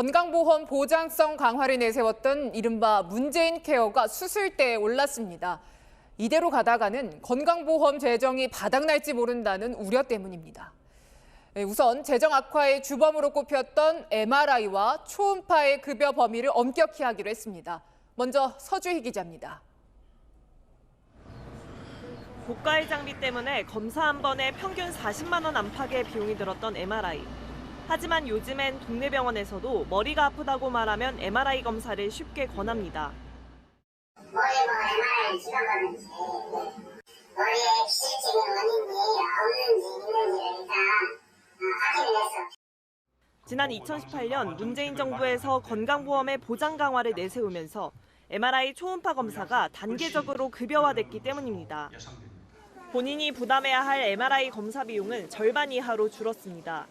건강보험 보장성 강화를 내세웠던 이른바 문재인 케어가 수술대에 올랐습니다. 이대로 가다가는 건강보험 재정이 바닥날지 모른다는 우려 때문입니다. 네, 우선 재정 악화의 주범으로 꼽혔던 MRI와 초음파의 급여 범위를 엄격히 하기로 했습니다. 먼저 서주희 기자입니다. 고가의 장비 때문에 검사 한 번에 평균 40만 원 안팎의 비용이 들었던 MRI. 하지만 요즘엔 동네 병원에서도 머리가 아프다고 말하면 MRI 검사를 쉽게 권합니다. 머리 뭐 MRI 찍어봤는지 머리에 기질적인 원인이 없는지 있는지를 일단 어, 확인을 해서 지난 2018년 문재인 정부에서 건강보험의 보장 강화를 내세우면서 MRI 초음파 검사가 단계적으로 급여화됐기 때문입니다. 본인이 부담해야 할 MRI 검사 비용은 절반 이하로 줄었습니다.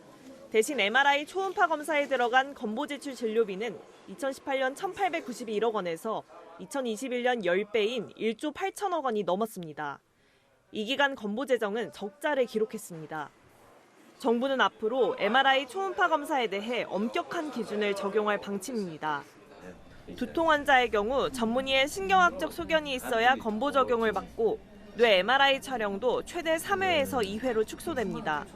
대신 MRI 초음파 검사에 들어간 건보지출 진료비는 2018년 1,891억 원에서 2021년 10배인 1조 8천억 원이 넘었습니다. 이 기간 건보 재정은 적자를 기록했습니다. 정부는 앞으로 MRI 초음파 검사에 대해 엄격한 기준을 적용할 방침입니다. 두통 환자의 경우 전문의의 신경학적 소견이 있어야 건보 적용을 받고 뇌 MRI 촬영도 최대 3회에서 2회로 축소됩니다.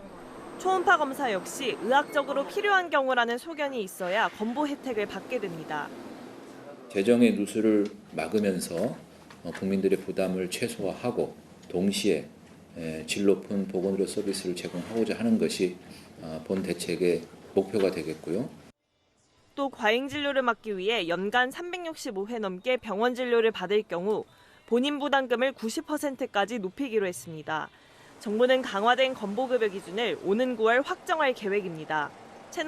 초음파 검사 역시 의학적으로 필요한 경우라는 소견이 있어야 건보 혜택을 받게 됩니다. 재정의 누수를 막으면서 어, 국민들의 부담을 최소화하고 동시에 에, 질 높은 보건의료 서비스를 제공하고자 하는 것이 어, 본 대책의 목표가 되겠고요. 또 과잉 진료를 막기 위해 연간 365회 넘게 병원 진료를 받을 경우 본인 부담금을 90%까지 높이기로 했습니다. 정부는 강화된 건보급여 기준을 오는 9월 확정할 계획입니다.